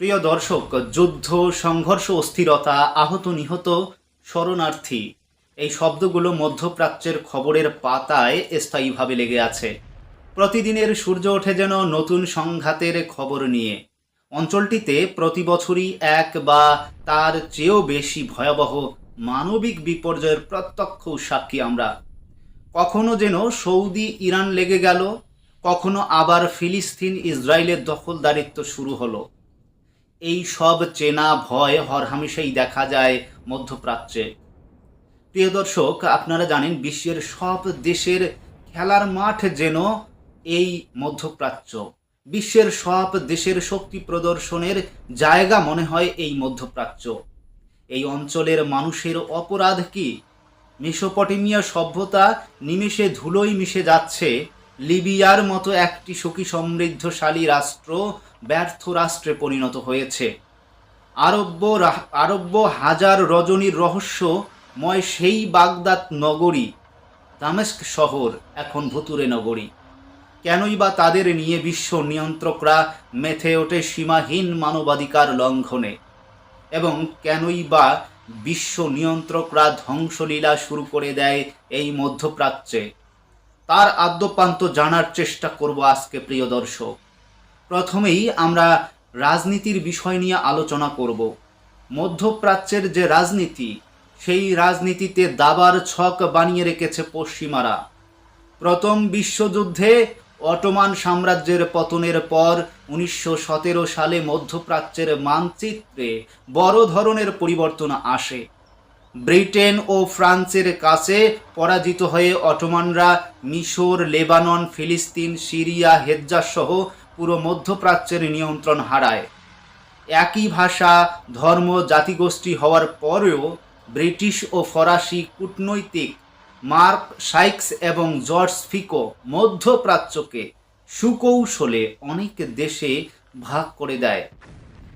প্রিয় দর্শক, যুদ্ধ, সংঘর্ষ, অস্থিরতা, আহত, নিহত, শরণার্থী, এই শব্দগুলো মধ্যপ্রাচ্যের খবরের পাতায় স্থায়ীভাবে লেগে আছে। প্রতিদিনের সূর্য ওঠে যেন নতুন সংঘাতের খবর নিয়ে। অঞ্চলটিতে প্রতি বছরই এক বা তার চেয়েও বেশি ভয়াবহ মানবিক বিপর্যয়ের প্রত্যক্ষ সাক্ষী আমরা। কখনো যেন সৌদি, ইরান লেগে গেল, কখনো আবার ফিলিস্তিন, ইসরায়েলের দখলদারিত্ব শুরু হলো। এই সব চেনা ভয় হরহামেশাই দেখা যায় মধ্যপ্রাচ্যে। প্রিয় দর্শক, আপনারা জানেন বিশ্বের সব দেশের খেলার মাঠ যেন এই মধ্যপ্রাচ্য। বিশ্বের সব দেশের শক্তি প্রদর্শনের জায়গা মনে হয় এই মধ্যপ্রাচ্য। এই অঞ্চলের মানুষের অপরাধ কি? মেসোপটেমিয়া সভ্যতা নিমেষে ধুলোয় মিশে যাচ্ছে লিবিয়ার মতো একটি সুখী সমৃদ্ধশালী রাষ্ট্র ব্যর্থ রাষ্ট্রে পরিণত হয়েছে। আরব্য আরব্য হাজার রজনীর রহস্যময় সেই বাগদাদ নগরী, দামেস্ক শহর, এখন ভুতুরে নগরী। কেনই বা তাদের নিয়ে বিশ্ব নিয়ন্ত্রকরা মেথে ওঠে সীমাহীন মানবাধিকার লঙ্ঘনে। এবং কেনই বা বিশ্ব নিয়ন্ত্রকরা ধ্বংসলীলা শুরু করে দেয় এই মধ্যপ্রাচ্যে। তার আদ্যপান্ত জানার চেষ্টা করব আজকে, প্রিয় দর্শক। প্রথমেই আমরা রাজনীতির বিষয় নিয়ে আলোচনা করব। মধ্যপ্রাচ্যের যে রাজনীতি, সেই রাজনীতিতে দাবার ছক বানিয়ে রেখেছে পশ্চিমারা। প্রথম বিশ্বযুদ্ধে অটোমান সাম্রাজ্যের পতনের পর উনিশশো সতেরো সালে মধ্যপ্রাচ্যের মানচিত্রে বড় ধরনের পরিবর্তন আসে। ব্রিটেন ও ফ্রান্সের কাছে পরাজিত হয়ে অটোমানরা মিশর, লেবানন, ফিলিস্তিন, সিরিয়া, হেজ্জা সহ পুরো মধ্যপ্রাচ্যের নিয়ন্ত্রণ হারায়। একই ভাষা, ধর্ম, জাতিগোষ্ঠী হওয়ার পরেও ব্রিটিশ ও ফরাসি কূটনৈতিক মার্ক সাইক্স এবং জর্জ ফিকো মধ্যপ্রাচ্যকে সুকৌশলে অনেক দেশে ভাগ করে দেয়।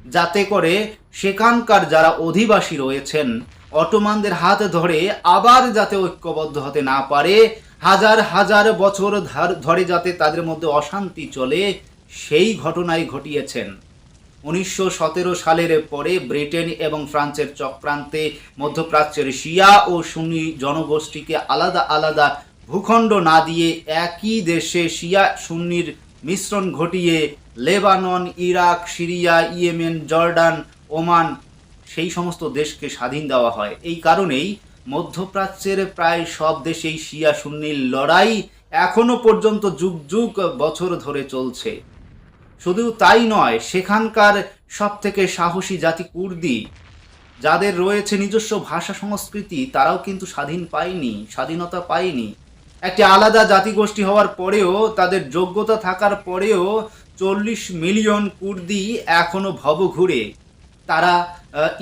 যাতে করে সেখানকার যারা অধিবাসী রয়েছেন অটোমানদের হাত ধরে আবার যাতে ঐক্যবদ্ধ হতে না পারে, হাজার হাজার বছর ধার- যাতে তাদের মধ্যে অশান্তি চলে, সেই ঘটনাই ঘটিয়েছেন। উনিশশো সতেরো সালের পরে ব্রিটেন এবং ফ্রান্সের চক্রান্তে মধ্যপ্রাচ্যের শিয়া ও সুনি জনগোষ্ঠীকে আলাদা আলাদা ভূখণ্ড না দিয়ে একই দেশে শিয়া সুন্নির মিশ্রণ ঘটিয়ে Lebanon, Iraq, Syria, Yemen, Jordan, Oman সেই সমস্ত দেশকে স্বাধীন দেওয়া হয়। এই কারণেই মধ্যপ্রাচ্যের প্রায় সব দেশেই শিয়া সুন্নির লড়াই এখনও পর্যন্ত যুগ যুগ বছর ধরে চলছে। শুধু তাই নয়, সেখানকার সব থেকে সাহসী জাতি কুর্দি, যাদের রয়েছে নিজস্ব ভাষা সংস্কৃতি, তারাও কিন্তু স্বাধীন পায়নি, স্বাধীনতা পায়নি। একটি আলাদা জাতিগোষ্ঠী হওয়ার পরেও, তাদের যোগ্যতা থাকার পরেও চল্লিশ মিলিয়ন কুর্দি এখনও ভব ঘুরে তারা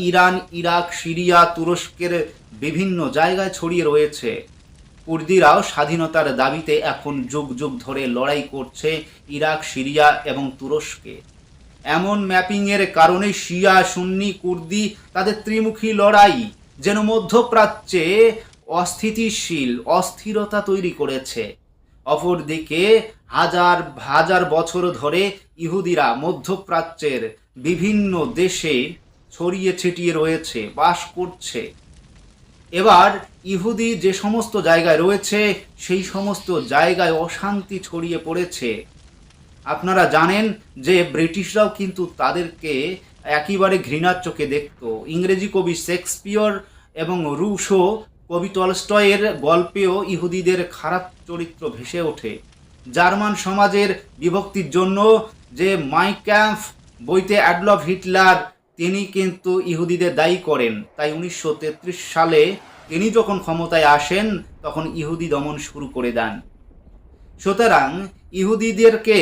ইরান, ইরাক, সিরিয়া, তুরস্কের বিভিন্ন জায়গায় ছড়িয়ে রয়েছে। কুর্দিরাও স্বাধীনতার দাবিতে এখন যুগ যুগ ধরে লড়াই করছে ইরাক, সিরিয়া এবং তুরস্কে। এমন ম্যাপিংয়ের কারণে শিয়া, সুন্নি, কুর্দি তাদের ত্রিমুখী লড়াই যেন মধ্যপ্রাচ্যে অস্থিতিশীল, অস্থিরতা তৈরি করেছে। অপরদিকে হাজার হাজার বছর ধরে ইহুদিরা মধ্যপ্রাচ্যের বিভিন্ন দেশে ছড়িয়ে ছিটিয়ে রয়েছে, বাস করছে। এবার ইহুদি যে সমস্ত জায়গায় রয়েছে, সেই সমস্ত জায়গায় অশান্তি ছড়িয়ে পড়েছে। আপনারা জানেন যে ব্রিটিশরাও কিন্তু তাদেরকে একেবারে ঘৃণার চোখে দেখত। ইংরেজি কবি শেক্সপিয়র এবং রুশো কবি টলস্টয়ের গল্পেও ইহুদিদের খারাপ চরিত্র ভেসে ওঠে। জার্মান সমাজের বিভক্তির জন্য যে মাই ক্যাম্প বইতে অ্যাডলফ হিটলার, তিনি কিন্তু ইহুদিদের দায়ী করেন। তাই উনিশশো তেত্রিশ সালে তিনি যখন ক্ষমতায় আসেন, তখন ইহুদি দমন শুরু করে দেন। সুতরাং ইহুদিদেরকে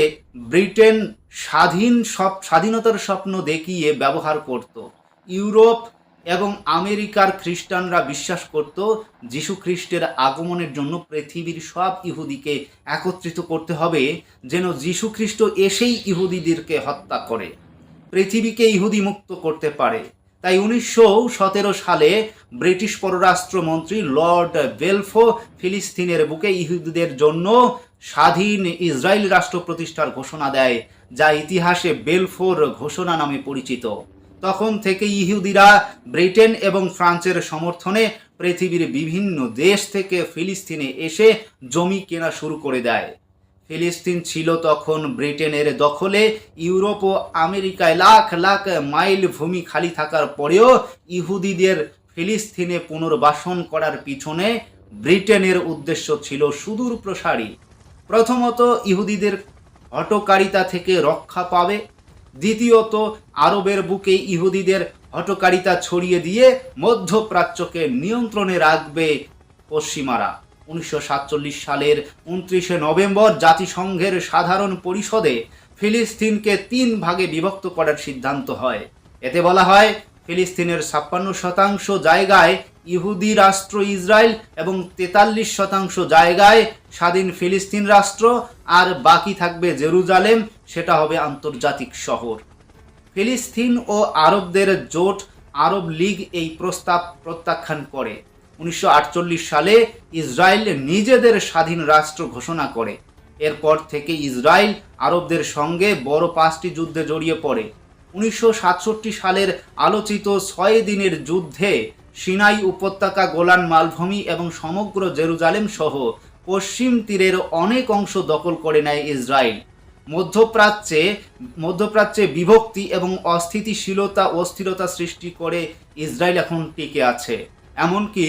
ব্রিটেন স্বাধীন সব, স্বাধীনতার স্বপ্ন দেখিয়ে ব্যবহার করত। ইউরোপ এবং আমেরিকার খ্রিস্টানরা বিশ্বাস করত, যীশু খ্রিস্টের আগমনের জন্য পৃথিবীর সব ইহুদিকে একত্রিত করতে হবে, যেন যীশু খ্রিস্ট এসেই ইহুদিদেরকে হত্যা করে। পৃথিবীকে ইহুদি মুক্ত করতে পারে। তাই উনিশশো সতেরো সালে ব্রিটিশ পররাষ্ট্রমন্ত্রী লর্ড বেলফো ফিলিস্তিনের বুকে ইহুদিদের জন্য স্বাধীন ইসরায়েল রাষ্ট্র প্রতিষ্ঠার ঘোষণা দেয়, যা ইতিহাসে বেলফোর ঘোষণা নামে পরিচিত। তখন থেকে ইহুদিরা ব্রিটেন এবং ফ্রান্সের সমর্থনে পৃথিবীর বিভিন্ন দেশ থেকে ফিলিস্তিনে এসে জমি কেনা শুরু করে দেয়। ফিলিস্তিন ছিল তখন ব্রিটেনের দখলে, ইউরোপ ও আমেরিকায় লাখ লাখ মাইল ভূমি খালি থাকার পরেও ইহুদিদের ফিলিস্তিনে পুনর্বাসন করার পিছনে ব্রিটেনের উদ্দেশ্য ছিল সুদূর প্রসারী। প্রথমত ইহুদিদের হটকারিতা থেকে রক্ষা পাবে। দ্বিতীয়ত, আরবের বুকে ইহুদিদের হটকারিতা ছড়িয়ে দিয়ে মধ্যপ্রাচ্যকে নিয়ন্ত্রণে রাখবে পশ্চিমারা। উনিশশো সাতচল্লিশ সালের উনত্রিশে নভেম্বর জাতিসংঘের সাধারণ পরিষদে ফিলিস্তিনকে তিন ভাগে বিভক্ত করার সিদ্ধান্ত হয়। এতে বলা হয়, ফিলিস্তিনের ছাপ্পান্ন শতাংশ জায়গায় ইহুদি রাষ্ট্র ইসরায়েল এবং তেতাল্লিশ শতাংশ জায়গায় স্বাধীন ফিলিস্তিন রাষ্ট্র, আর বাকি থাকবে জেরুজালেম, সেটা হবে আন্তর্জাতিক শহর। ফিলিস্তিন ও আরবদের জোট আরব লীগ এই প্রস্তাব প্রত্যাখ্যান করে। উনিশশো আটচল্লিশ সালে ইসরায়েল নিজেদের স্বাধীন রাষ্ট্র ঘোষণা করে। এরপর থেকে ইসরায়েল আরবদের সঙ্গে বড় পাঁচটি যুদ্ধে জড়িয়ে পড়ে। উনিশশো সাতষট্টি সালের আলোচিত ছয় দিনের যুদ্ধে সিনাই উপত্যকা, গোলান মালভূমি এবং সমগ্র জেরুজালেম সহ পশ্চিম তীরের অনেক অংশ দখল করে নেয় ইসরায়েল। মধ্যপ্রাচ্যে মধ্যপ্রাচ্যে বিভক্তি এবং অস্থিতিশীলতা অস্থিরতা সৃষ্টি করে ইসরায়েল এখন টিকে আছে। এমনকি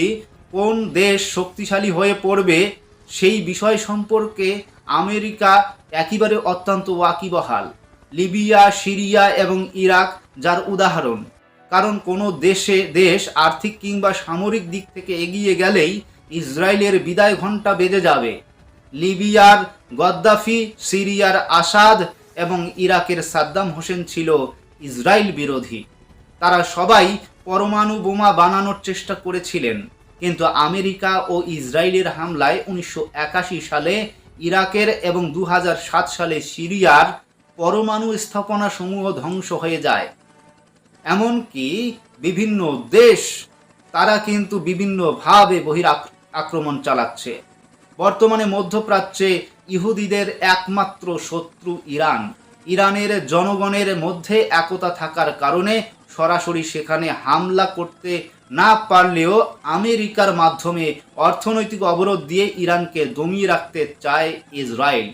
কোন দেশ শক্তিশালী হয়ে পড়বে সেই বিষয় সম্পর্কে আমেরিকা একেবারে অত্যন্ত ওয়াকিবহাল। লিবিয়া, সিরিয়া এবং ইরাক যার উদাহরণ। কারণ কোনো দেশে দেশ আর্থিক কিংবা সামরিক দিক থেকে এগিয়ে গেলেই ইসরায়েলের বিদায় ঘণ্টা বেজে যাবে। লিবিয়ার গদ্দাফি, সিরিয়ার আসাদ এবং ইরাকের সাদ্দাম হোসেন ছিল ইসরায়েল বিরোধী। তারা সবাই পরমাণু বোমা বানানোর চেষ্টা করেছিলেন, কিন্তু আমেরিকা ও ইসরায়েলের হামলায় উনিশশো একাশি সালে ইরাকের এবং দু হাজার সাত সালে সিরিয়ার পরমাণু স্থাপনাসমূহ ধ্বংস হয়ে যায়। এমনকি বিভিন্ন দেশ, তারা কিন্তু বিভিন্নভাবে বহির আক্রমণ চালাচ্ছে। বর্তমানে মধ্যপ্রাচ্যে ইহুদিদের একমাত্র শত্রু ইরান। ইরানের জনগণের মধ্যে একতা থাকার কারণে সরাসরি সেখানে হামলা করতে না পারলেও আমেরিকার মাধ্যমে অর্থনৈতিক অবরোধ দিয়ে ইরানকে দমিয়ে রাখতে চায় ইসরায়েল।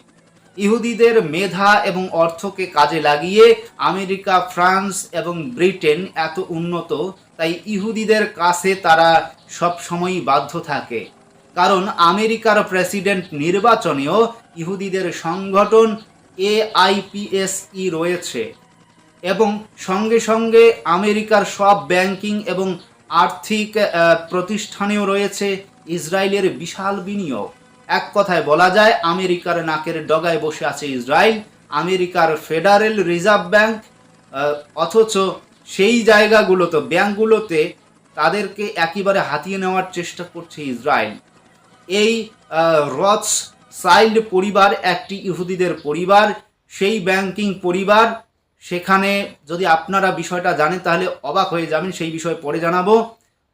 ইহুদিদের মেধা এবং অর্থকে কাজে লাগিয়ে আমেরিকা, ফ্রান্স এবং ব্রিটেন এত উন্নত, তাই ইহুদিদের কাছে তারা সবসময়ই বাধ্য থাকে। কারণ আমেরিকার প্রেসিডেন্ট নির্বাচনেও ইহুদিদের সংগঠন এআইপিএসই রয়েছে এবং সঙ্গে সঙ্গে আমেরিকার সব ব্যাংকিং এবং আর্থিক প্রতিষ্ঠানেও রয়েছে ইসরায়েলের বিশাল বিনিয়োগ। এক কথায় বলা যায়, আমেরিকার নাকের ডগায় বসে আছে ইসরায়েল, আমেরিকার ফেডারেল রিজার্ভ ব্যাংক অথচ সেই জায়গাগুলোতে, ব্যাংকগুলোতে তাদেরকে একেবারে হাতিয়ে নেওয়ার চেষ্টা করছে ইসরায়েল। এই রথস চাইল্ড পরিবার, একটি ইহুদিদের পরিবার, সেই ব্যাংকিং পরিবার। সেখানে যদি আপনারা বিষয়টা জানেন, তাহলে অবাক হয়ে যাবেন, সেই বিষয়ে পরে জানাব।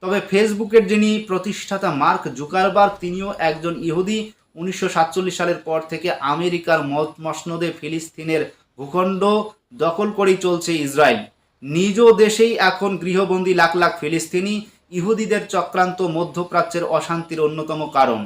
তবে ফেসবুকের যিনি প্রতিষ্ঠাতা মার্ক জুকারবার্গ, তিনিও একজন ইহুদি। উনিশশো সাতচল্লিশ সালের পর থেকে আমেরিকার মত মসনদে ফিলিস্তিনের ভূখণ্ড দখল করেই চলছে ইসরায়েল। নিজ দেশেই এখন গৃহবন্দী লাখ লাখ ফিলিস্তিনি। ইহুদিদের চক্রান্ত মধ্যপ্রাচ্যের অশান্তির অন্যতম কারণ।